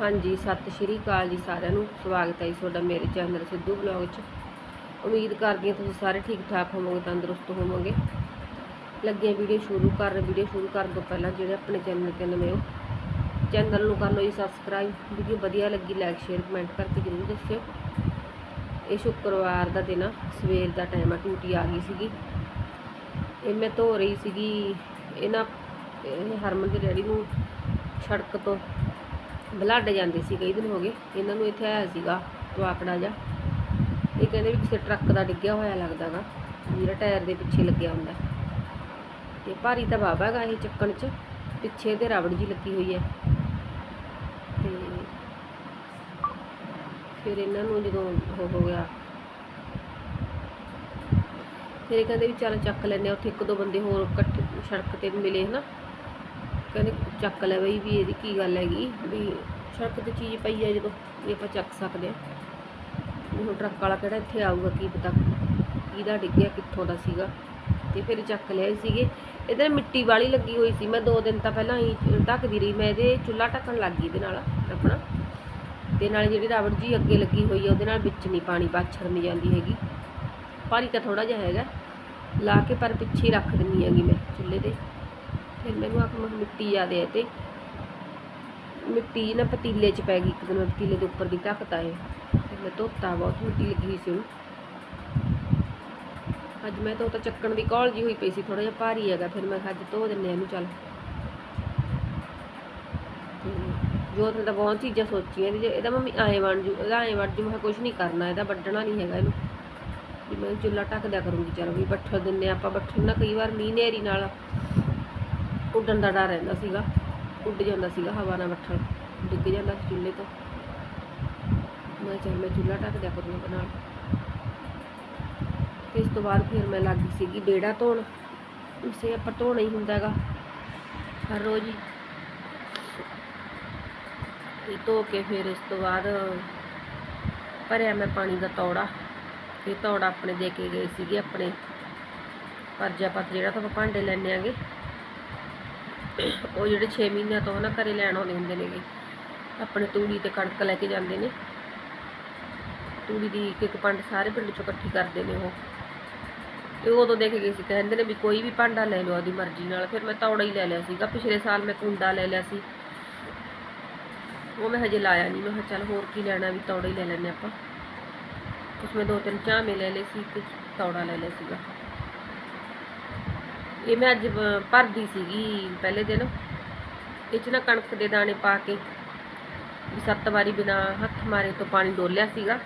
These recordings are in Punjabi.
ਹਾਂਜੀ, ਸਤਿ ਸ਼੍ਰੀ ਅਕਾਲ ਜੀ ਸਾਰਿਆਂ ਨੂੰ। ਸਵਾਗਤ ਹੈ ਜੀ ਤੁਹਾਡਾ ਮੇਰੇ ਚੈਨਲ ਸਿੱਧੂ ਬਲੌਗ 'ਚ ਉਮੀਦ ਕਰਦੀ ਹਾਂ ਤੁਸੀਂ ਸਾਰੇ ਠੀਕ ਠਾਕ ਹੋਵੋਗੇ, ਤੰਦਰੁਸਤ ਹੋਵੋਗੇ। ਲੱਗੇ ਵੀਡੀਓ ਸ਼ੁਰੂ ਕਰਨ ਵੀਡੀਓ ਸ਼ੁਰੂ ਕਰਨ ਤੋਂ ਪਹਿਲਾਂ ਜਿਹੜੇ ਆਪਣੇ ਚੈਨਲ ਤੇ ਨਵੇਂ ਹੋ, ਚੈਨਲ ਨੂੰ ਕਰ ਲਓ ਜੀ ਸਬਸਕ੍ਰਾਈਬ ਵੀਡੀਓ ਵਧੀਆ ਲੱਗੀ ਲਾਈਕ ਸ਼ੇਅਰ ਕਮੈਂਟ ਕਰਕੇ ਜ਼ਰੂਰ ਦੱਸਿਓ। ਇਹ ਸ਼ੁੱਕਰਵਾਰ ਦਾ ਦਿਨ ਆ, ਸਵੇਰ ਦਾ ਟਾਈਮ ਆ ਟੂਟੀ ਆ ਗਈ ਸੀਗੀ। ਇਹ ਮੈਂ ਧੋ ਰਹੀ ਸੀਗੀ ਇਹਨਾਂ ਇਹ ਹਰਮਨ ਦੇ ਡੈਡੀ ਨੂੰ ਸੜਕ ਤੋਂ ਬਲੱਡ ਜਾਂਦੇ ਸੀ, ਕਈ ਦਿਨ ਹੋ ਗਏ। ਇਹਨਾਂ ਨੂੰ ਇੱਥੇ ਆਇਆ ਸੀਗਾ ਵਾਕੜਾ ਜਾ ਇਹ ਕਹਿੰਦੇ ਵੀ ਕਿਸੇ ਟਰੱਕ ਦਾ ਡਿੱਗਿਆ ਹੋਇਆ ਲੱਗਦਾਗਾ, ਜਿਹੜਾ ਟਾਇਰ ਦੇ ਪਿੱਛੇ ਲੱਗਿਆ ਹੁੰਦਾ। ਤੇ ਭਾਰੀ ਤਾਂ ਬਾਬਾ ਗਾ ਇਹ ਚੱਕਣ 'ਚ, ਪਿੱਛੇ ਤੇ ਰਬੜ ਜੀ ਲੱਗੀ ਹੋਈ ਹੈ। ਤੇ ਫਿਰ ਇਹਨਾਂ ਨੂੰ ਜਦੋਂ ਉਹ ਹੋ ਗਿਆ, ਫਿਰ ਇਹ ਕਹਿੰਦੇ ਵੀ ਚੱਲ ਚੱਕ ਲੈਨੇ ਆ ਉੱਥੇ ਇੱਕ ਦੋ ਬੰਦੇ ਹੋਰ ਇਕੱਠੇ ਸੜਕ ਤੇ ਮਿਲੇ ਹਨਾ। ਕਹਿੰਦੇ ਚੱਕ ਲੈ ਬਈ ਵੀ ਇਹਦੀ ਕੀ ਗੱਲ ਹੈਗੀ? ਵੀ ਸੜਕ ਤੇ ਚੀਜ਼ ਪਈ ਹੈ ਜਦੋਂ ਵੀ ਆਪਾਂ ਚੱਕ ਸਕਦੇ ਆ। ਵੀ ਹੁਣ ਟਰੱਕ ਵਾਲਾ ਕਿਹੜਾ ਇੱਥੇ ਆਊਗਾ, ਕੀ ਪਤਾ ਕਿਹਦਾ ਡਿੱਗਿਆ ਕਿੱਥੋਂ ਦਾ ਸੀਗਾ। ਤੇ ਫਿਰ ਚੱਕ ਲਿਆ ਸੀਗੇ। ਇਹਦੇ ਮਿੱਟੀ ਵਾਲੀ ਲੱਗੀ ਹੋਈ ਸੀ। ਮੈਂ ਦੋ ਦਿਨ ਤਾਂ ਪਹਿਲਾਂ ਹੀ ਢੱਕਦੀ ਰਹੀ। ਮੈਂ ਇਹਦੇ ਚੁੱਲ੍ਹਾ ਢੱਕਣ ਲੱਗ ਗਈ ਇਹਦੇ ਨਾਲ ਆਪਣਾ। ਤੇ ਨਾਲ ਜਿਹੜੀ ਰਾਵੜ ਜੀ ਅੱਗੇ ਲੱਗੀ ਹੋਈ ਹੈ ਉਹਦੇ ਨਾਲ ਵਿੱਚ ਨਹੀਂ ਪਾਣੀ ਬਾਛੜ ਨਹੀਂ ਜਾਂਦੀ ਹੈਗੀ। ਪਾਣੀ ਤਾਂ ਥੋੜਾ ਜਿਹਾ ਹੈਗਾ। ਲਾ ਕੇ ਪਰ ਪਿੱਛੇ ਰੱਖ ਦਿੰਨੀ ਹੈਗੀ ਮੈਂ ਚੁੱਲ੍ਹੇ ਤੇ। ਫਿਰ ਮੈਨੂੰ ਆਖ ਮੈਂ ਮਿੱਟੀ ਜ਼ਿਆਦੇ ਹੈ ਤੇ। ਮਿੱਟੀ ਨਾ ਪਤੀਲੇ 'ਚ ਪੈ ਗਈ, ਇੱਕ ਦਿਨ ਮੈਂ ਪਤੀਲੇ ਦੇ ਉੱਪਰ ਦੀ ਢੱਕਤਾ ਇਹ ਫਿਰ ਮੈਂ ਧੋਤਾ ਬਹੁਤ, ਮਿੱਟੀ ਲੱਗੀ ਹੋਈ ਸੀ ਉਹਨੂੰ। ਅੱਜ ਮੈਂ ਧੋਤਾ ਚੱਕਣ ਦੀ ਕੌਲ ਜੀ ਹੋਈ ਪਈ ਸੀ ਥੋੜਾ ਜਿਹਾ ਭਾਰੀ ਹੈਗਾ, ਫਿਰ ਮੈਂ ਕਿਹਾ ਅੱਜ ਧੋ ਦਿੰਨੇ ਆ ਇਹਨੂੰ, ਚੱਲ। ਤੇ ਜੋਤ ਨੇ ਤਾਂ ਬਹੁਤ ਚੀਜ਼ਾਂ ਸੋਚੀਆਂ ਵੀ ਜੇ ਇਹਦਾ ਮੰਮੀ ਐਂ ਬਣ ਜੂ, ਇਹਦਾ ਐਂ ਬਣ ਜੂ, ਮੈਂ ਕਿਹਾ ਕੁਝ ਨਹੀਂ ਕਰਨਾ, ਇਹਦਾ ਵੱਢਣਾ ਨਹੀਂ ਹੈਗਾ ਇਹਨੂੰ। ਵੀ ਮੈਂ ਚੁੱਲ੍ਹਾ ਢੱਕ ਦਿਆ ਕਰੂੰਗੀ, ਚਲ ਵੀ ਬੱਠਲ ਦਿੰਨੇ ਆਪਾਂ, ਬੱਠਲ ਨਾ ਕਈ ਵਾਰ ਮੀਂਹ ਨੇਰੀ ਨਾਲ ਉੱਡਣ ਦਾ ਡਰ ਰਹਿੰਦਾ ਸੀਗਾ। ਉੱਡ ਜਾਂਦਾ ਸੀਗਾ ਹਵਾ ਨਾਲ ਬੱਠਲ ਡਿੱਗ ਜਾਂਦਾ ਚੁੱਲ੍ਹੇ ਤੋਂ। ਮੈਂ ਚੱਲ ਮੈਂ ਚੁੱਲ੍ਹਾ ਢੱਕ ਦਿਆ ਕਰੂੰਗੀ ਇਹਦੇ ਨਾਲ ਇਸ ਤੋਂ ਬਾਅਦ ਫਿਰ ਮੈਂ ਲੱਗ ਗਈ ਸੀਗੀ ਬੇੜਾ ਧੋਣ। ਉਸੇ ਆਪਾਂ ਧੋਣਾ ਹੀ ਹੁੰਦਾ ਹੈਗਾ। ਹਰ ਰੋਜ਼ ਹੀ। ਇਹ ਧੋ ਕੇ ਫਿਰ ਇਸ ਤੋਂ ਬਾਅਦ ਭਰਿਆ ਮੈਂ ਪਾਣੀ ਦਾ ਤੌੜਾ। ਇਹ ਤੌੜਾ ਆਪਣੇ ਦੇ ਕੇ ਗਏ ਸੀਗੇ ਆਪਣੇ। ਪਰਜਾਪਤ ਜਿਹੜਾ ਤੋਂ ਆਪਾਂ ਭਾਂਡੇ ਲੈਣੇ ਆਗੇ। ਉਹ ਜਿਹੜੇ 6 ਮਹੀਨਿਆਂ ਤੋਂ ਨਾ ਘਰੇ ਲੈਣ ਆਉਂਦੇ ਹੁੰਦੇ ਨੇਗੇ। ਆਪਣੇ ਤੂੜੀ ਤੇ ਕਣਕ ਲੈ ਕੇ ਜਾਂਦੇ ਨੇ। ਤੂੜੀ ਦੀ ਇੱਕ ਇੱਕ ਪੰਡ ਸਾਰੇ ਪਿੰਡ ਚੋਂ ਇਕੱਠੀ ਕਰਦੇ ਨੇ ਉਹ। ਤੇ ਉਦੋਂ ਦੇਖ ਗਏ ਸੀ, ਕਹਿੰਦੇ ਨੇ ਵੀ ਕੋਈ ਵੀ ਭਾਂਡਾ ਲੈ ਲਓ ਉਹਦੀ ਮਰਜ਼ੀ ਨਾਲ। ਫਿਰ ਮੈਂ ਤੌੜਾ ਹੀ ਲੈ ਲਿਆ ਸੀਗਾ। ਪਿਛਲੇ ਸਾਲ ਮੈਂ ਕੁੰਡਾ ਲੈ ਲਿਆ ਸੀ। ਉਹ ਮੈਂ ਹਜੇ ਲਾਇਆ ਨਹੀਂ ਮੈਂ ਕਿਹਾ ਚੱਲ ਹੋਰ ਕੀ ਲੈਣਾ ਵੀ ਤੌੜਾ ਹੀ ਲੈ ਲੈਂਦੇ ਆਪਾਂ। ਉਸ ਮੈਂ ਦੋ ਤਿੰਨ ਝਾਮੇ ਲੈ ਲਏ ਸੀ ਤੇ ਤੌੜਾ ਲੈ ਲਿਆ ਸੀਗਾ। ਇਹ ਮੈਂ ਅੱਜ ਭਰਦੀ ਸੀਗੀ ਪਹਿਲੇ ਦਿਨ। ਇਹ 'ਚ ਨਾ ਕਣਕ ਦੇ ਦਾਣੇ ਪਾ ਕੇ ਵੀ ਸੱਤ ਵਾਰੀ ਬਿਨਾ ਹੱਥ ਮਾਰੇ ਤੋਂ ਪਾਣੀ ਡੋਲਿਆ ਸੀਗਾ।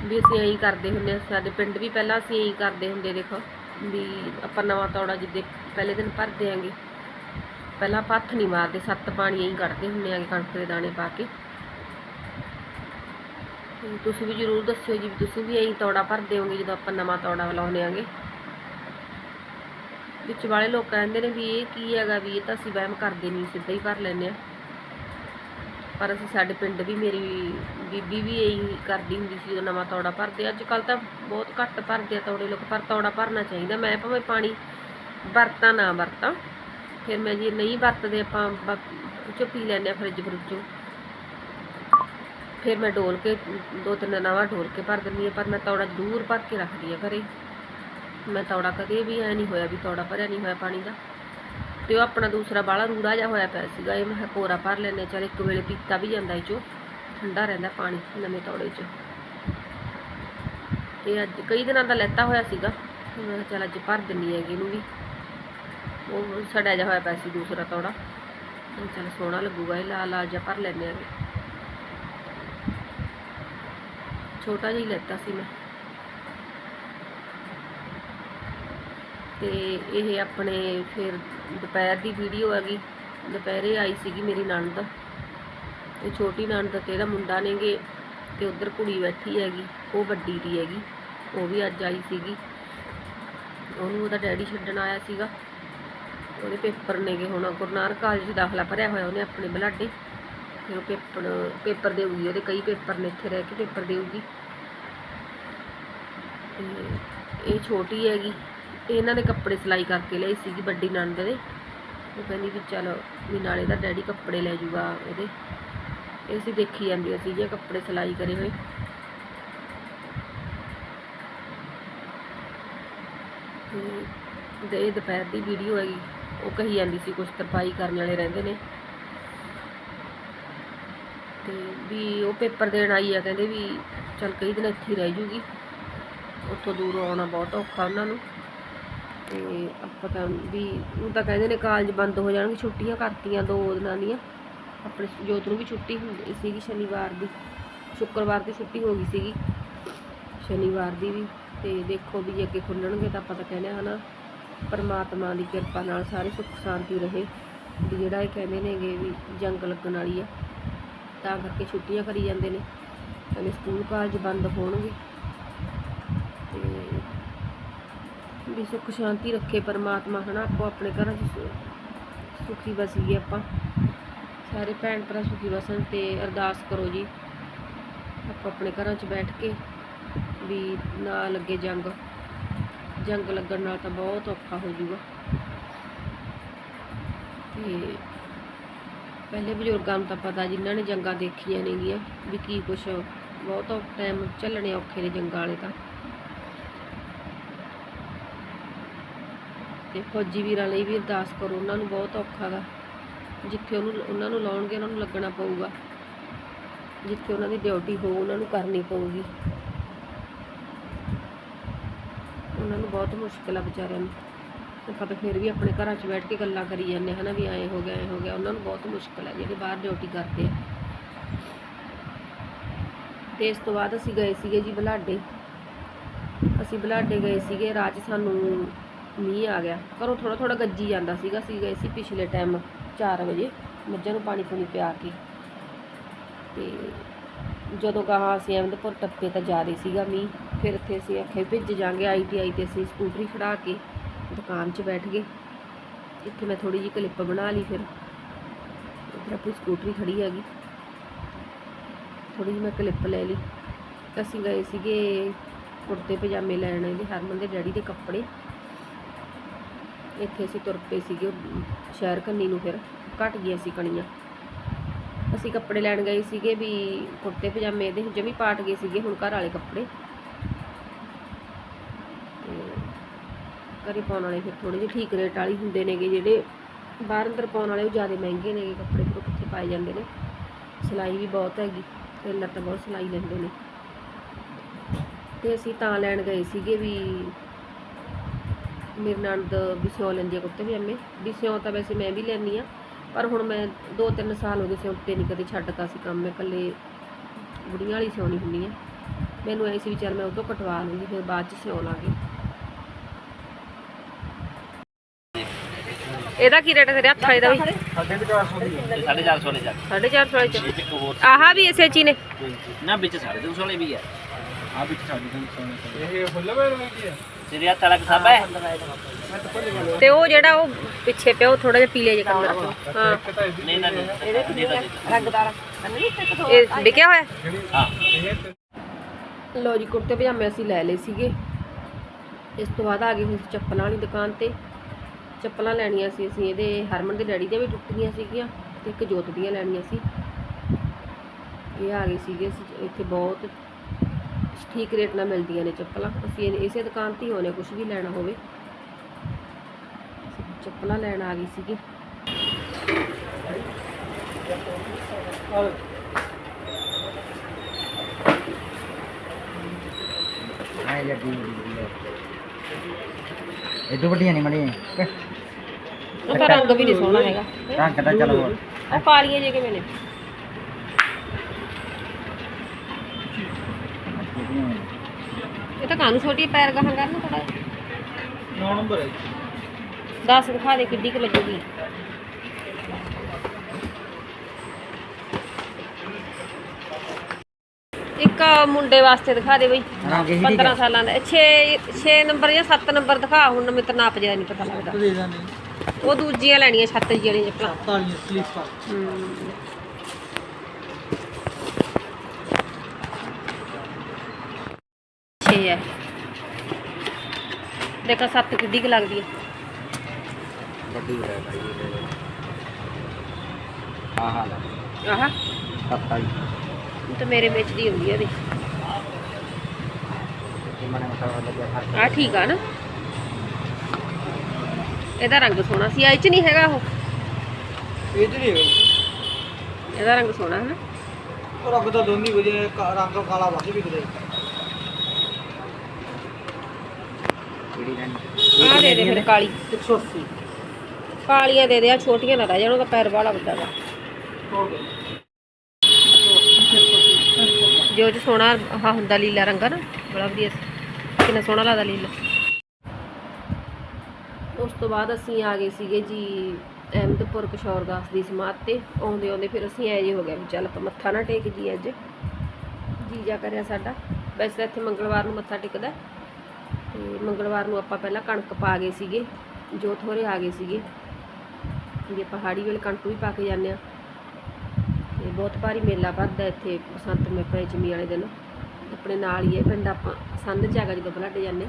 ਵੀ ਅਸੀਂ ਇਹੀ ਕਰਦੇ ਹੁੰਦੇ ਹਾਂ, ਸਾਡੇ ਪਿੰਡ ਵੀ ਪਹਿਲਾਂ ਅਸੀਂ ਇਹੀ ਕਰਦੇ ਹੁੰਦੇ ਦੇਖੋ, ਵੀ ਆਪਾਂ ਨਵਾਂ ਤੌੜਾ ਜਿੱਦੇ ਪਹਿਲੇ ਦਿਨ ਭਰਦੇ ਆਂਗੇ ਪਹਿਲਾਂ ਆਪਾਂ ਹੱਥ ਨਹੀਂ ਮਾਰਦੇ, ਸੱਤ ਪਾਣੀ ਇਹੀ ਕੱਢਦੇ ਹੁੰਦੇ ਆਂਗੇ ਕਣਕ ਦੇ ਦਾਣੇ ਪਾ ਕੇ। ਤੁਸੀਂ ਵੀ ਜਰੂਰ ਦੱਸਿਓ ਜੀ, ਵੀ ਤੁਸੀਂ ਵੀ ਇਹੀ ਤੌੜਾ ਭਰਦੇ ਹੋਗੇ ਜਦੋਂ ਆਪਾਂ ਨਵਾਂ ਤੌੜਾ ਲਾਉਂਦੇ ਆਂਗੇ ਵਿੱਚ ਵਾਲੇ ਲੋਕ ਕਹਿੰਦੇ ਨੇ ਵੀ ਇਹ ਕੀ ਹੈਗਾ ਵੀ ਇਹ ਤਾਂ ਅਸੀਂ ਵਹਿਮ ਕਰਦੇ ਨਹੀਂ, ਸਿੱਧਾ ਹੀ ਭਰ ਲੈਂਦੇ ਆ ਪਰ ਅਸੀਂ ਸਾਡੇ ਪਿੰਡ ਵੀ ਮੇਰੀ ਬੀਬੀ ਵੀ ਇਹੀ ਕਰਦੀ ਹੁੰਦੀ ਸੀ ਜਦੋਂ ਨਵਾਂ ਤੌੜਾ ਭਰਦੇ ਅੱਜ ਕੱਲ ਤਾਂ ਬਹੁਤ ਘੱਟ ਭਰਦੇ ਆ ਤੌੜੇ ਲੋਕ, ਪਰ ਤੌੜਾ ਭਰਨਾ ਚਾਹੀਦਾ। ਮੈਂ ਭਾਵੇਂ ਪਾਣੀ ਵਰਤਾਂ, ਨਾ ਵਰਤਾਂ, ਫਿਰ ਮੈਂ ਜੇ ਨਹੀਂ ਵਰਤਦੇ ਆਪਾਂ ਬ- ਪੀ ਲੈਂਦੇ ਆ ਫਰਿੱਜ ਫਰਿੱਜੋਂ ਫਿਰ ਮੈਂ ਡੋਲ ਕੇ ਦੋ ਤਿੰਨ ਨਵਾਂ ਡੋਲ ਕੇ ਭਰ ਦਿੰਦੀ ਆ ਪਰ ਮੈਂ ਤੌੜਾ ਜ਼ਰੂਰ ਭਰ ਕੇ ਰੱਖਦੀ ਆ ਘਰੇ। ਮੈਂ ਤੌੜਾ ਕਦੇ ਵੀ ਐ ਨਹੀਂ ਹੋਇਆ ਵੀ ਤੌੜਾ ਭਰਿਆ ਨਹੀਂ ਹੋਇਆ ਪਾਣੀ ਦਾ। ਤੇ ਉਹ ਆਪਣਾ ਦੂਸਰਾ ਬਾਲਾ ਰੂੜਾ ਜਿਹਾ ਹੋਇਆ ਪਿਆ ਸੀਗਾ, ਇਹ ਮੈਂ ਕਿਹਾ ਕੋਰਾ ਭਰ ਲੈਨੇ ਚੱਲ ਇੱਕ ਵੇਲੇ ਪੀਤਾ ਵੀ ਜਾਂਦਾ ਇਹ ਚੋਂ, ਠੰਡਾ ਰਹਿੰਦਾ ਪਾਣੀ ਨਵੇਂ ਤੌੜੇ 'ਚ। ਤੇ ਅੱਜ ਕਈ ਦਿਨਾਂ ਦਾ ਲੈਤਾ ਹੋਇਆ ਸੀਗਾ ਮੈਂ ਕਿਹਾ ਚੱਲ ਅੱਜ ਭਰ ਦਿੰਨੀ ਹੈਗੀ ਇਹਨੂੰ ਵੀ। ਉਹ ਸੜਿਆ ਜਿਹਾ ਹੋਇਆ ਪਿਆ ਸੀ ਦੂਸਰਾ ਤੌੜਾ। ਮੈਂ ਚੱਲ ਸੋਹਣਾ ਲੱਗੂਗਾ ਇਹ, ਲਾਲ ਲਾਲ ਜਿਹਾ ਭਰ ਲੈਨੇ ਆਗੇ। ਛੋਟਾ ਜਿਹਾ ਹੀ ਲੈਤਾ ਸੀ ਮੈਂ। ਤੇ ਇਹ ਆਪਣੇ ਫਿਰ ਦੁਪਹਿਰ ਦੀ ਵੀਡੀਓ ਹੈਗੀ ਦੁਪਹਿਰੇ ਆਈ ਸੀਗੀ ਮੇਰੀ ਨਣਦ। ਇਹ ਛੋਟੀ ਨਣਦ ਤੇ ਇਹਦਾ ਮੁੰਡਾ ਨੇਗੇ ਤੇ ਉਧਰ ਕੁੜੀ ਬੈਠੀ ਹੈਗੀ, ਉਹ ਵੱਡੀ ਦੀ ਹੈਗੀ, ਉਹ ਵੀ ਅੱਜ ਆਈ ਸੀਗੀ। ਉਹਨੂੰ ਉਹਦਾ ਡੈਡੀ ਛੱਡਣ ਆਇਆ ਸੀਗਾ। ਉਹਦੇ ਪੇਪਰ ਨੇਗੇ ਹੁਣ, ਗੁਰੂ ਨਾਨਕ ਕਾਲਜ ਦਾਖਲਾ ਭਰਿਆ ਹੋਇਆ ਉਹਨੇ ਆਪਣੇ ਬਲਾਡੇ। ਫਿਰ ਉਹ ਪੇਪਰ ਪੇਪਰ ਦੇਊਗੀ, ਉਹਦੇ ਕਈ ਪੇਪਰ ਨੇ ਇੱਥੇ ਰਹਿ ਕੇ ਪੇਪਰ ਦੇਊਗੀ। ਤੇ ਇਹ ਛੋਟੀ ਹੈਗੀ ਇਹਨਾਂ ਨੇ ਕੱਪੜੇ ਸਿਲਾਈ ਕਰਕੇ ਲਈ ਸੀਗੀ ਵੱਡੀ ਨਣਦ ਦੇ। ਉਹ ਕਹਿੰਦੀ ਵੀ ਚਲ ਵੀ ਨਾਲੇ ਦਾ ਡੈਡੀ ਕੱਪੜੇ ਲੈ ਜੂਗਾ ਇਹਦੇ। ਇਹ ਅਸੀਂ ਦੇਖੀ ਜਾਂਦੀਆਂ ਸੀ ਜੇ ਕੱਪੜੇ ਸਿਲਾਈ ਕਰੇ ਹੋਏ। ਤੇ ਇਹ ਦੁਪਹਿਰ ਦੀ ਵੀਡੀਓ ਹੈਗੀ। ਉਹ ਕਹੀ ਜਾਂਦੀ ਸੀ ਕੁਝ ਤਰਪਾਈ ਕਰਨ ਵਾਲੇ ਰਹਿੰਦੇ ਨੇ। ਤੇ ਵੀ ਉਹ ਪੇਪਰ ਦੇਣ ਆਈ ਆ, ਕਹਿੰਦੇ ਵੀ ਚਲ ਕਈ ਦਿਨ ਇੱਥੇ ਰਹਿ ਜੂਗੀ। ਉੱਥੋਂ ਦੂਰੋਂ ਆਉਣਾ ਬਹੁਤ ਔਖਾ ਉਹਨਾਂ ਨੂੰ। ਤੇ ਆਪਾਂ ਤਾਂ ਵੀ ਉਹ ਤਾਂ ਕਹਿੰਦੇ ਨੇ ਕਾਲਜ ਬੰਦ ਹੋ ਜਾਣਗੇ, ਛੁੱਟੀਆਂ ਕਰਤੀਆਂ ਦੋ ਦਿਨਾਂ ਦੀਆਂ। ਆਪਣੇ ਜੋਤ ਨੂੰ ਵੀ ਛੁੱਟੀ ਹੁੰਦੀ ਸੀਗੀ ਸ਼ਨੀਵਾਰ ਦੀ, ਸ਼ੁੱਕਰਵਾਰ ਦੀ ਛੁੱਟੀ ਹੋ ਗਈ ਸੀਗੀ। ਸ਼ਨੀਵਾਰ ਦੀ ਵੀ ਤੇ ਦੇਖੋ ਵੀ ਜੇ ਅੱਗੇ ਖੁੱਲਣਗੇ ਤਾਂ ਆਪਾਂ ਤਾਂ ਕਹਿੰਦੇ ਹਾਂ ਹਨਾ, ਪਰਮਾਤਮਾ ਦੀ ਕਿਰਪਾ ਨਾਲ ਸਾਰੇ ਸੁੱਖ ਸ਼ਾਂਤੀ ਰਹੇ। ਵੀ ਜਿਹੜਾ ਇਹ ਕਹਿੰਦੇ ਨੇਗੇ ਵੀ ਜੰਗ ਲੱਗਣ ਵਾਲੀ ਆ, ਤਾਂ ਕਰਕੇ ਛੁੱਟੀਆਂ ਕਰੀ ਜਾਂਦੇ ਨੇ। ਕਹਿੰਦੇ ਸਕੂਲ ਕਾਲਜ ਬੰਦ ਹੋਣਗੇ ਤੇ ਵੀ ਸੁੱਖ ਸ਼ਾਂਤੀ ਰੱਖੇ ਪਰਮਾਤਮਾ, ਹਨਾ? ਆਪੋ ਆਪਣੇ ਘਰਾਂ 'ਚ ਸੁਖੀ ਵਸੀਏ ਆਪਾਂ। ਸਾਰੇ ਭੈਣ ਭਰਾ ਸੁਖੀ ਵਸਣ ਤੇ ਅਰਦਾਸ ਕਰੋ ਜੀ। ਆਪਾਂ ਆਪਣੇ ਘਰਾਂ 'ਚ ਬੈਠ ਕੇ ਵੀ ਨਾ ਲੱਗੇ ਜੰਗ। ਜੰਗ ਲੱਗਣ ਨਾਲ ਤਾਂ ਬਹੁਤ ਔਖਾ ਹੋ ਜਾਊਗਾ ਤੇ ਪਹਿਲੇ ਬਜ਼ੁਰਗਾਂ ਨੂੰ ਤਾਂ ਪਤਾ, ਜਿਨ੍ਹਾਂ ਨੇ ਜੰਗਾਂ ਦੇਖੀਆਂ ਨੇਗੀਆਂ, ਵੀ ਕੀ ਕੁਛ ਬਹੁਤ ਟਾਈਮ ਚੱਲਣੇ ਔਖੇ ਨੇ ਜੰਗਾਂ ਵਾਲੇ ਤਾਂ। ਤੇ ਫੌਜੀ ਵੀਰਾਂ ਲਈ ਵੀ ਅਰਦਾਸ ਕਰੋ, ਉਹਨਾਂ ਨੂੰ ਬਹੁਤ ਔਖਾ ਗਾ। ਜਿੱਥੇ ਉਹਨੂੰ, ਉਹਨਾਂ ਨੂੰ ਲਾਉਣਗੇ, ਉਹਨਾਂ ਨੂੰ ਲੱਗਣਾ ਪਊਗਾ। ਜਿੱਥੇ ਉਹਨਾਂ ਦੀ ਡਿਊਟੀ ਹੋ ਉਹਨਾਂ ਨੂੰ ਕਰਨੀ ਪਊਗੀ। ਉਹਨਾਂ ਨੂੰ ਬਹੁਤ ਮੁਸ਼ਕਿਲ ਆ ਵਿਚਾਰਿਆਂ ਨੂੰ। ਆਪਾਂ ਤਾਂ ਫਿਰ ਵੀ ਆਪਣੇ ਘਰਾਂ 'ਚ ਬੈਠ ਕੇ ਗੱਲਾਂ ਕਰੀ ਜਾਂਦੇ ਹਨਾ ਵੀ ਐਂ ਹੋ ਗਿਆ, ਐਂ ਹੋ ਗਿਆ। ਉਹਨਾਂ ਨੂੰ ਬਹੁਤ ਮੁਸ਼ਕਿਲ ਹੈ ਜਿਹੜੇ ਬਾਹਰ ਡਿਊਟੀ ਕਰਦੇ ਆ। ਤੇ ਇਸ ਤੋਂ ਬਾਅਦ ਅਸੀਂ ਗਏ ਸੀਗੇ ਜੀ ਬਲਾਡੇ। ਅਸੀਂ ਬਲਾਡੇ ਗਏ ਸੀਗੇ ਰਾਜ ਸਾਨੂੰ ਮੀਂਹ ਆ ਗਿਆ। ਘਰੋਂ ਥੋੜਾ ਥੋੜਾ ਗੱਜੀ ਜਾਂਦਾ ਸੀਗਾ, ਅਸੀਂ ਗਏ ਸੀ ਪਿਛਲੇ ਟਾਈਮ 4 ਵਜੇ, ਮੱਝਾਂ ਨੂੰ ਪਾਣੀ ਪੂਣੀ ਪਿਆ ਕੇ। ਤੇ ਜਦੋਂ ਕਹਾ ਅਸੀਂ ਅਹਿਮਦਪੁਰ ਟੱਪੇ ਤਾਂ ਜਾ ਰਹੀ ਸੀਗਾ ਮੀਂਹ, ਫਿਰ ਇੱਥੇ ਅਸੀਂ ਆਖਿਆ ਵੀ ਭਿੱਜ ਜਾਾਂਗੇ ਆਈਟੀਆਈ ਤੇ ਅਸੀਂ ਸਕੂਟਰੀ ਖੜਾ ਕੇ ਦੁਕਾਨ 'ਚ ਬੈਠ ਗਏ। ਇੱਥੇ ਮੈਂ ਥੋੜੀ ਜਿਹੀ ਕਲਿੱਪ ਬਣਾ ਲਈ ਫਿਰ। ਇੱਧਰ ਆਪਣੀ ਸਕੂਟਰੀ ਖੜੀ ਹੈਗੀ। ਥੋੜੀ ਜਿਹੀ ਮੈਂ ਕਲਿੱਪ ਲੈ ਲਈ। ਅਸੀਂ ਗਏ ਸੀਗੇ ਕੁੜਤੇ ਪਜਾਮੇ ਲੈਣ, ਇਹਦੇ ਹਰਮਨ ਦੇ ਡੈਡੀ ਦੇ ਕੱਪੜੇ। ਇੱਥੇ ਅਸੀਂ ਤੁਰ ਪਏ ਸੀਗੇ ਸ਼ਹਿਰ ਕੰਨੀ ਨੂੰ ਫਿਰ, ਘਟ ਗਈਆਂ ਸੀ ਕਣੀਆਂ। ਅਸੀਂ ਕੱਪੜੇ ਲੈਣ ਗਏ ਸੀਗੇ ਵੀ ਕੁੜਤੇ ਪਜਾਮੇ ਇਹਦੇ ਜਮੀ ਪਾਟ ਗਏ ਸੀਗੇ ਹੁਣ ਘਰ ਵਾਲੇ ਕੱਪੜੇ। ਤੇ ਘਰੇ ਪਾਉਣ ਵਾਲੇ ਫਿਰ ਥੋੜੇ ਜਿਹੇ ਠੀਕ ਰੇਟ ਵਾਲੀ ਹੁੰਦੇ ਨੇਗੇ ਜਿਹੜੇ ਬਾਹਰ ਅੰਦਰ ਪਾਉਣ ਵਾਲੇ, ਉਹ ਜ਼ਿਆਦਾ ਮਹਿੰਗੇ ਨੇਗੇ ਕੱਪੜੇ, ਫਿਰ ਕਿੱਥੇ ਪਾਏ ਜਾਂਦੇ ਨੇ। ਸਿਲਾਈ ਵੀ ਬਹੁਤ ਹੈਗੀ, ਟੇਲਰ ਤਾਂ ਬਹੁਤ ਸਿਲਾਈ ਲੈਂਦੇ ਨੇ। ਤੇ ਅਸੀਂ ਤਾਂ ਲੈਣ ਗਏ ਸੀਗੇ ਵੀ ਮੇਰੇ ਨਣਦ ਸਿਉਂ ਲੈਂਦੀ ਆ ਪਜਾਮੇ ਵੀ ਸਿਉਂ ਤਾਂ ਵੈਸੇ ਮੈਂ ਵੀ ਲੈਂਦੀ ਆ ਪਰ ਹੁਣ ਮੈਂ 2-3 ਸਾਲ ਹੋ ਗਏ ਸਿਉਂਤੇ ਨਹੀਂ ਕਦੇ ਛੱਡਤਾ ਸੀ ਕੰਮ। ਮੈਂ ਇਕੱਲੇ ਬੁੜੀਆਂ ਵਾਲੀ ਸਿਉਣੀ ਹੁੰਦੀ ਆ। ਮੈਨੂੰ ਐ ਸੀ ਵੀ ਚੱਲ ਮੈਂ ਉਹ ਤੋਂ ਕਟਵਾ ਲੂੰਗੀ ਫਿਰ ਬਾਅਦ ਚ ਸਿਉਂ ਲਾਂਗੇ। ਇਹਦਾ ਕੀ ਰੇਟ ਹੈ ਤੇਰੇ ਹੱਥ ਵਾਲੇ ਦਾ ਵੀ? ਸਾਢੇ ਚਾਰ ਸੌ ਦੀ ਹੈ ਸਾਢੇ ਚਾਰ ਸੌ ਲੈ ਜਾ 450 ਵਾਲੇ ਚ ਆਹਾ ਵੀ ਇਸੇ ਚ ਨੇ। ਨਾ ਵਿੱਚ ਸਾਢੇ ਤਿੰਨ ਸੌ ਵਾਲੇ ਵੀ ਹੈ ਆ ਵਿੱਚ ਸਾਡੀ ਤਾਂ ਇਹ ਫੁੱਲ ਕੀ ਹੈ? ਹੈ ਉਹ ਜਿਹੜਾ ਉਹ ਪਿੱਛੇ ਪਿਆ ਉਹ ਥੋੜਾ ਜਿਹਾ ਪੀਲੇ ਜਿਹਾ ਕਲਰ ਹਾਂ ਤਾਂ ਇਹਦੀ ਨਹੀਂ ਨਾ ਨਹੀਂ ਇਹਦੇ ਦੇ ਦਾ ਰੰਗਦਾਰ ਇਹ ਵਿਕਿਆ ਹੋਇਆ? ਜਿਹੜੀ ਹਾਂ। ਇਹ ਤੇ ਲੋ ਜੀ ਕੁੜਤੇ ਪਜਾਮੇ ਅਸੀਂ ਲੈ ਲਏ ਸੀਗੇ। ਇਸ ਤੋਂ ਬਾਅਦ ਆ ਗਏ ਅਸੀਂ ਚੱਪਲਾਂ ਵਾਲੀ ਦੁਕਾਨ ਤੇ। ਚੱਪਲਾਂ ਲੈਣੀਆਂ ਸੀ ਅਸੀਂ ਇਹਦੇ ਹਰਮਨ ਦੇ ਡੈਡੀ ਦੇ ਵੀ ਟੁੱਟ ਗਈਆਂ ਸੀਗੀਆਂ ਤੇ ਇੱਕ ਜੋਤ ਦੀਆਂ ਲੈਣੀਆਂ ਸੀ। ਇਹ ਆ ਗਏ ਸੀਗੇ ਇੱਥੇ ਬਹੁਤ। ਠੀਕ ਰੇਟ ਨਾਲ ਮਿਲਦੀਆਂ ਨੇ ਚੱਪਲਾਂ। ਅਸੀਂ ਇਸੇ ਦੁਕਾਨ ਤੇ ਹੀ ਹੋਣੇ ਕੁਝ ਵੀ ਲੈਣਾ ਹੋਵੇ। ਚੱਪਲਾਂ ਲੈਣ ਆ ਗਏ ਸੀਗੇ। ਆਏ ਲੱਗੀ ਇਹ ਤੋਂ ਵੱਡੀਆਂ ਨਹੀਂ ਮੜੀ ਉਹ ਤਾਂ ਰੰਗ ਵੀ ਨਹੀਂ ਸੋਹਣਾ ਹੈਗਾ। ਰੰਗ ਤਾਂ ਚਲੋ ਉਹ ਕਾਲੀਆਂ ਜੇ ਕਿਵੇਂ ਨੇ? ਇਹ ਤਾਂ ਕਾਨੂੰ ਛੋਟੀ ਪੈਰ ਗਾਹਾਂ ਕਰਨਾ ਥੋੜਾ 9 ਨੰਬਰ ਹੈ 10 ਦਿਖਾ ਦੇ ਕਿੱਡੀ ਕੁ ਲੱਗੂਗੀ। ਇੱਕ ਮੁੰਡੇ ਵਾਸਤੇ ਦਿਖਾ ਦੇ ਬਈ ਹੀ 15 ਸਾਲਾਂ ਦਾ। 6 6 ਨੰਬਰ ਜਾਂ 7 ਨੰਬਰ ਦਿਖਾ ਹੁਣ ਮੈਨੂੰ ਤਾਂ ਨਾਪ ਜ਼ਿਆਦਾ ਨਹੀਂ ਪਤਾ ਲੱਗਦਾ। ਦੇ ਦਾਂ ਉਹ ਦੂਜੀਆਂ ਲੈਣੀਆਂ ਛੱਤ ਜੀ ਵਾਲੀਆਂ ਚੱਪਲਾਂ। ਤਾਲੀ ਸਲੀਪਰ ਹਮ। ਛੇ ਹੈ। ਦੇਖਾ ਸੱਤ ਕਿੱਡੀ ਕੁ ਲੱਗਦੀ ਹੈ। ਗੱਡੀ ਲੈ ਭਾਈ ਇਹ। ਹਾਂ ਹਾਂ। ਆਹ। ਸਸਤਾ ਹੀ ਇਹ ਤਾਂ ਮੇਰੇ ਵਿੱਚ ਦੀ ਹੁੰਦੀ ਇਹ ਲੱਗਿਆ ਫ਼ਰਕ ਆ ਠੀਕ ਆ ਨਾ। ਇਹਦਾ ਰੰਗ ਸੋਹਣਾ ਸੀ। ਇਹ ਚ ਨਹੀਂ ਹੈਗਾ ਉਹ। ਇਹ ਚ ਨਹੀਂ ਹੈਗਾ। ਇਹਦਾ ਰੰਗ ਸੋਹਣਾ ਹੈ ਨਾ। ਉਹ ਰੰਗ ਤਾਂ ਦੋਨੀ ਵਜੇ ਰੰਗ ਕਾਲਾ ਵੱਧ ਵਿਕਦੇ ਕਿਹੜੀ ਲੈਣੀ ਆ ਦੇ ਦੇ ਫਿਰ ਕਾਲੀ। 180 ਕਾਲੀਆਂ ਦੇ ਦੇ ਆ ਛੋਟੀਆਂ ਨਾ ਰਹਿ ਜਾਣ ਉਹਦਾ ਪੈਰ ਵਾਲਾ ਵੱਡਾ ਵਾ। ਜੋ ਜੋ ਸੋਹਣਾ ਆਹ ਹੁੰਦਾ ਲੀਲਾ ਰੰਗ ਆ ਨਾ ਬੜਾ ਵਧੀਆ ਸੀ। ਕਿੰਨਾ ਸੋਹਣਾ ਲੱਗਦਾ ਲੀਲਾ। ਉਸ ਤੋਂ ਬਾਅਦ ਅਸੀਂ ਆ ਗਏ ਸੀਗੇ ਜੀ ਅਹਿਮਦਪੁਰ ਕਿਸ਼ੋਰ ਦਾਸ ਦੀ ਸਮਾਧ ਤੇ। ਆਉਂਦੇ ਆਉਂਦੇ ਫਿਰ ਅਸੀਂ ਐ ਜੇ ਹੋ ਵੀ ਚੱਲ ਆਪਾਂ ਮੱਥਾ ਨਾ ਟੇਕ ਜੀ ਅੱਜ। ਜੀ ਜਾ ਕਰਿਆ ਸਾਡਾ। ਵੈਸੇ ਇੱਥੇ ਮੰਗਲਵਾਰ ਨੂੰ ਮੱਥਾ ਟੇਕਦਾ। ਤੇ ਮੰਗਲਵਾਰ ਨੂੰ ਆਪਾਂ ਪਹਿਲਾਂ ਕਣਕ ਪਾ ਗਏ ਸੀਗੇ, ਜੋ ਥੋੜੇ ਆ ਗਏ ਸੀਗੇ। ਜੇ ਪਹਾੜੀ ਵੇਲੇ ਕਣਕ ਵੀ ਪਾ ਕੇ ਜਾਂਦੇ ਆ ਤੇ ਬਹੁਤ ਭਾਰੀ ਮੇਲਾ ਭਰਦਾ ਇੱਥੇ ਬਸੰਤ ਮੇ, ਪੰਚਮੀ ਵਾਲੇ ਦਿਨ। ਆਪਣੇ ਨਾਲ ਹੀ ਹੈ ਪਿੰਡ ਆਪਾਂ ਸੰਧ ਚ ਹੈਗਾ ਜਦੋਂ ਬਲੱਡ ਜਾਂਦੇ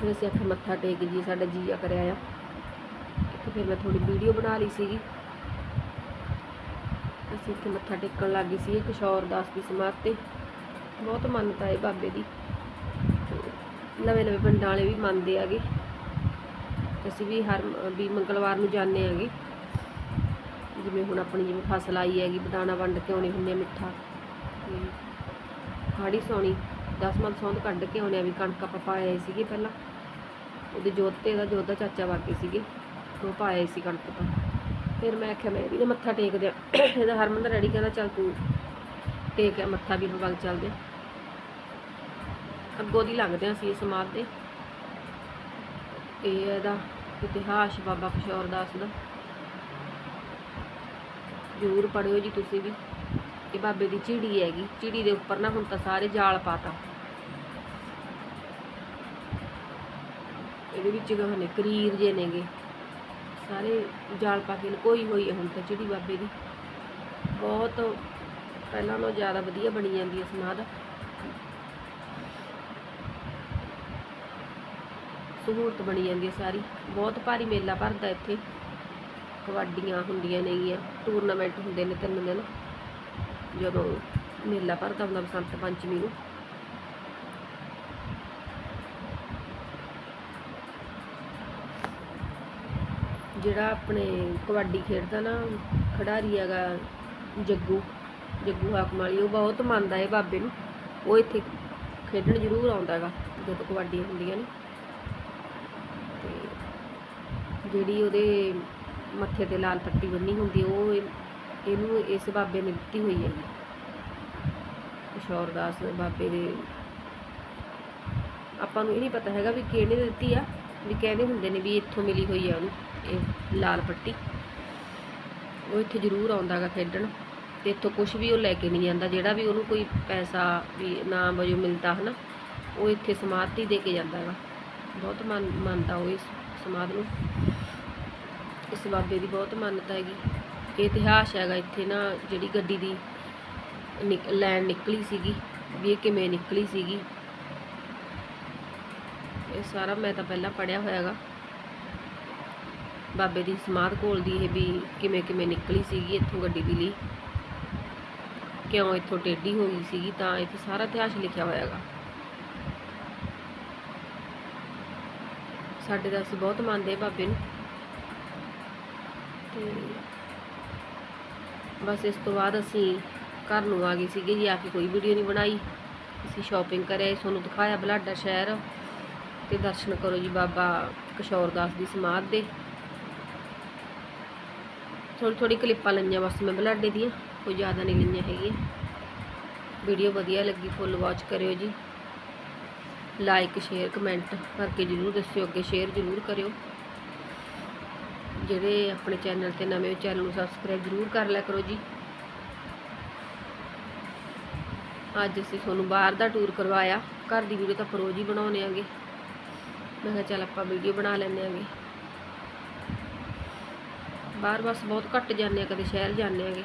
ਫਿਰ ਅਸੀਂ ਆਖਿਆ ਮੱਥਾ ਟੇਕ ਜੀ, ਸਾਡਾ ਜੀਆ ਕਰਿਆ ਆ। ਤੇ ਫਿਰ ਮੈਂ ਥੋੜੀ ਵੀਡੀਓ ਬਣਾ ਲਈ ਸੀਗੀ। ਅਸੀਂ ਇੱਥੇ ਮੱਥਾ ਟੇਕਣ ਲੱਗ ਗਏ ਸੀ ਕਿਸ਼ੋਰ ਦਾਸ ਦੀ ਸਮਾਧ ਤੇ। ਬਹੁਤ ਮੰਨਤਾ ਹੈ ਬਾਬੇ ਦੀ। ਨਵੇਂ ਨਵੇਂ ਪਿੰਡਾਂ ਵਾਲੇ ਵੀ ਮੰਨਦੇ ਆਗੇ ਅਸੀਂ ਵੀ ਹਰ ਵੀ ਮੰਗਲਵਾਰ ਨੂੰ ਜਾਂਦੇ ਆਗੇ ਜਿਵੇਂ ਹੁਣ ਆਪਣੀ ਜਿਵੇਂ ਫਸਲ ਆਈ ਹੈਗੀ, ਬਦਾਨਾ ਵੰਡ ਕੇ ਆਉਣੇ ਹੁੰਦੇ ਆ ਮਿੱਠਾ। ਤੇ ਹਾੜੀ ਸੌਣੀ ਦਸਵਾਂ ਸੌਂਦ ਕੱਢ ਕੇ ਆਉਣੇ ਆ ਵੀ ਕਣਕ ਆਪਾਂ ਪਾਏ ਸੀਗੇ ਪਹਿਲਾਂ। ਉਹਦੇ ਜੋਤ ਤੇ ਇਹਦਾ ਜੋਤ ਦਾ ਚਾਚਾ ਵਾਕੇ ਸੀਗੇ, ਉਹ ਪਾਏ ਸੀ ਕਣਕ ਤਾਂ। ਫਿਰ ਮੈਂ ਆਖਿਆ, ਮੈਂ ਵੀ ਨਾ ਮੱਥਾ ਟੇਕਦੇ ਆ। ਇਹਦਾ ਹਰਮਨ ਦਾ ਰੈਡੀ ਕਹਿੰਦਾ, ਚੱਲ ਤੂੰ ਟੇਕ ਮੱਥਾ ਵੀ, ਆਪਾਂ ਵਗ ਚੱਲਦੇ ਆ। ਅੱਗੋਂ ਦੀ ਲੰਘਦੇ ਹਾਂ ਅਸੀਂ ਇਸ ਸਮਾਧ ਦੇ। ਇਹ ਇਹਦਾ ਇਤਿਹਾਸ ਬਾਬਾ ਕਿਸ਼ੋਰ ਦਾਸ ਦਾ। ਜ਼ਰੂਰ ਪੜਿਓ ਜੀ ਤੁਸੀਂ ਵੀ। ਇਹ ਬਾਬੇ ਦੀ ਝਿੜੀ ਹੈਗੀ। ਝਿੜੀ ਦੇ ਉੱਪਰ ਨਾ ਹੁਣ ਤਾਂ ਸਾਰੇ ਜਾਲ ਪਾਤਾ। ਇਹਦੇ ਵਿੱਚ ਗਾਹ ਕਰੀਰ ਜੇ ਨੇਗੇ। ਸਾਰੇ ਜਾਲ ਪਾ ਕੇ ਲਕੋਈ ਹੋਈ ਹੈ ਹੁਣ ਤਾਂ ਝਿੜੀ ਬਾਬੇ ਦੀ। ਬਹੁਤ ਪਹਿਲਾਂ ਨਾਲੋਂ ਜ਼ਿਆਦਾ ਵਧੀਆ ਬਣੀ ਜਾਂਦੀ ਹੈ ਸਮਾਧ। ਸਹੂਲਤ ਬਣੀ ਜਾਂਦੀ ਹੈ ਸਾਰੀ। ਬਹੁਤ ਭਾਰੀ ਮੇਲਾ ਭਰਦਾ ਇੱਥੇ। ਕਬੱਡੀਆਂ ਹੁੰਦੀਆਂ ਨੇਗੀਆਂ ਟੂਰਨਾਮੈਂਟ ਹੁੰਦੇ ਨੇ ਤਿੰਨ ਦਿਨ। ਜਦੋਂ ਮੇਲਾ ਭਰਦਾ ਹੁੰਦਾ ਬਸੰਤ ਪੰਚਮੀ ਨੂੰ। ਜਿਹੜਾ ਆਪਣੇ ਕਬੱਡੀ ਖੇਡਦਾ ਨਾ, ਖਿਡਾਰੀ ਹੈਗਾ ਜੱਗੂ ਜੱਗੂ ਹਾਕਮ ਵਾਲੀ, ਉਹ ਬਹੁਤ ਮੰਨਦਾ ਹੈ ਬਾਬੇ ਨੂੰ। ਉਹ ਇੱਥੇ ਖੇਡਣ ਜ਼ਰੂਰ ਆਉਂਦਾ ਹੈਗਾ, ਜਦੋਂ ਕਬੱਡੀਆਂ ਹੁੰਦੀਆਂ ਨੇ ਤੇ ਜਿਹੜੀ ਉਹਦੇ ਮੱਥੇ ਤੇ ਲਾਲ ਪੱਟੀ ਬੰਨੀ ਹੁੰਦੀ ਉਹ ਇਹ- ਇਹਨੂੰ ਇਸ ਬਾਬੇ ਨੇ ਦਿੱਤੀ ਹੋਈ ਹੈ। ਕਿਸ਼ੋਰਦਾਸ ਬਾਬੇ ਦੇ ਆਪਾਂ ਨੂੰ ਇਹ ਨਹੀਂ ਪਤਾ ਹੈਗਾ ਵੀ ਕਿਹਨੇ ਦਿੱਤੀ ਆ, ਵੀ ਕਹਿੰਦੇ ਹੁੰਦੇ ਨੇ ਵੀ ਇੱਥੋਂ ਮਿਲੀ ਹੋਈ ਆ ਉਹਨੂੰ, ਇਹ ਲਾਲ ਪੱਟੀ। ਉਹ ਇੱਥੇ ਜ਼ਰੂਰ ਆਉਂਦਾ ਗਾ ਖੇਡਣ, ਤੇ ਇੱਥੋਂ ਕੁਝ ਵੀ ਉਹ ਲੈ ਕੇ ਨਹੀਂ ਜਾਂਦਾ, ਜਿਹੜਾ ਵੀ ਉਹਨੂੰ ਕੋਈ ਪੈਸਾ ਵੀ ਨਾਮ ਵਜੋਂ ਮਿਲਦਾ ਹਨਾ, ਉਹ ਇੱਥੇ ਸਮਾਧੀ ਦੇ ਕੇ ਜਾਂਦਾ ਹੈਗਾ ਬਹੁਤ ਮੰਨ ਮੰਨਦਾ ਉਹ ਇਸ ਸਮਾਧ ਨੂੰ। ਇਸ ਬਾਬੇ ਦੀ ਬਹੁਤ ਮਾਨਤਾ ਹੈਗੀ। ਇਹ ਇਤਿਹਾਸ ਹੈਗਾ ਇੱਥੇ ਨਾ, ਜਿਹੜੀ ਗੱਡੀ ਦੀ ਨਿਕ- ਲੈਣ ਨਿਕਲੀ ਸੀਗੀ, ਵੀ ਇਹ ਕਿਵੇਂ ਨਿਕਲੀ ਸੀਗੀ। ਇਹ ਸਾਰਾ ਮੈਂ ਤਾਂ ਪਹਿਲਾਂ ਪੜਿਆ ਹੋਇਆ ਹੈਗਾ। ਬਾਬੇ ਦੀ ਸਮਾਧ ਕੋਲ ਦੀ ਇਹ ਵੀ ਕਿਵੇਂ ਕਿਵੇਂ ਨਿਕਲੀ ਸੀਗੀ ਇੱਥੋਂ ਗੱਡੀ ਦੀ ਲਈ ਕਿਉਂ ਇੱਥੋਂ ਟੇਢੀ ਹੋ ਗਈ ਸੀਗੀ ਤਾਂ ਇੱਥੇ ਸਾਰਾ ਇਤਿਹਾਸ ਲਿਖਿਆ ਹੋਇਆ ਹੈਗਾ। ਸਾਡੇ ਦਾ ਅਸੀਂ ਬਹੁਤ ਮੰਨਦੇ ਹਾਂ ਬਾਬੇ ਨੂੰ। ਤੇ ਬਸ ਇਸ ਤੋਂ ਬਾਅਦ ਅਸੀਂ ਘਰ ਨੂੰ ਆ ਗਏ ਸੀਗੇ ਜੀ, ਆ ਕੇ ਕੋਈ ਵੀਡੀਓ ਨਹੀਂ ਬਣਾਈ। ਅਸੀਂ ਸ਼ਾਪਿੰਗ ਕਰਿਆ ਤੁਹਾਨੂੰ ਦਿਖਾਇਆ ਬਲਾਡਾ ਸ਼ਹਿਰ। ਤੇ ਦਰਸ਼ਨ ਕਰੋ ਜੀ ਬਾਬਾ ਕਿਸ਼ੋਰ ਦਾਸ ਦੀ ਸਮਾਧ ਦੇ। ਥੋੜੀ ਥੋੜੀ ਕਲਿੱਪਾਂ ਲਈਆਂ ਬਸ ਮੈਂ ਬਲਾਡੇ ਦੀਆਂ, ਕੋਈ ਜ਼ਿਆਦਾ ਨਹੀਂ ਲਈਆਂ ਹੈਗੀਆਂ। ਵੀਡੀਓ ਵਧੀਆ ਲੱਗੀ ਫੁੱਲ ਵਾਚ ਕਰਿਓ ਜੀ। ਲਾਈਕ ਸ਼ੇਅਰ ਕਮੈਂਟ ਕਰਕੇ ਜਰੂਰ ਦੱਸਿਓ, ਅੱਗੇ ਸ਼ੇਅਰ ਜਰੂਰ ਕਰਿਓ। ਜਿਹੜੇ ਆਪਣੇ ਚੈਨਲ ਤੇ ਨਵੇਂ ਚੈਨਲ ਨੂੰ ਸਬਸਕ੍ਰਾਈਬ ਜਰੂਰ ਕਰ ਲਿਆ ਕਰੋ ਜੀ। ਅੱਜ ਅਸੀਂ ਤੁਹਾਨੂੰ ਬਾਹਰ ਦਾ ਟੂਰ ਕਰਵਾਇਆ। ਘਰ ਦੀ ਵੀਡੀਓ ਤਾਂ ਫਰੋਜ਼ ਹੀ ਬਣਾਉਣੇ ਆਂਗੇ। ਮੈਂ ਕਿਹਾ ਚੱਲ ਆਪਾਂ ਵੀਡੀਓ ਬਣਾ ਲੈਂਦੇ ਆਂਗੇ। ਬਾਹਰ ਬਸ ਬਹੁਤ ਘੱਟ ਜਾਂਦੇ ਆ, ਕਦੇ ਸ਼ਹਿਰ ਜਾਂਦੇ ਆਂਗੇ,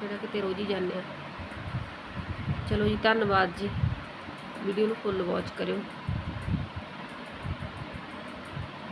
ਕਿਹੜਾ ਕਿਤੇ ਰੋਜ਼ ਹੀ ਜਾਂਦੇ ਆ। ਚਲੋ ਜੀ, ਧੰਨਵਾਦ ਜੀ। ਵੀਡੀਓ ਨੂੰ ਫੁੱਲ ਵਾਚ ਕਰਿਓ।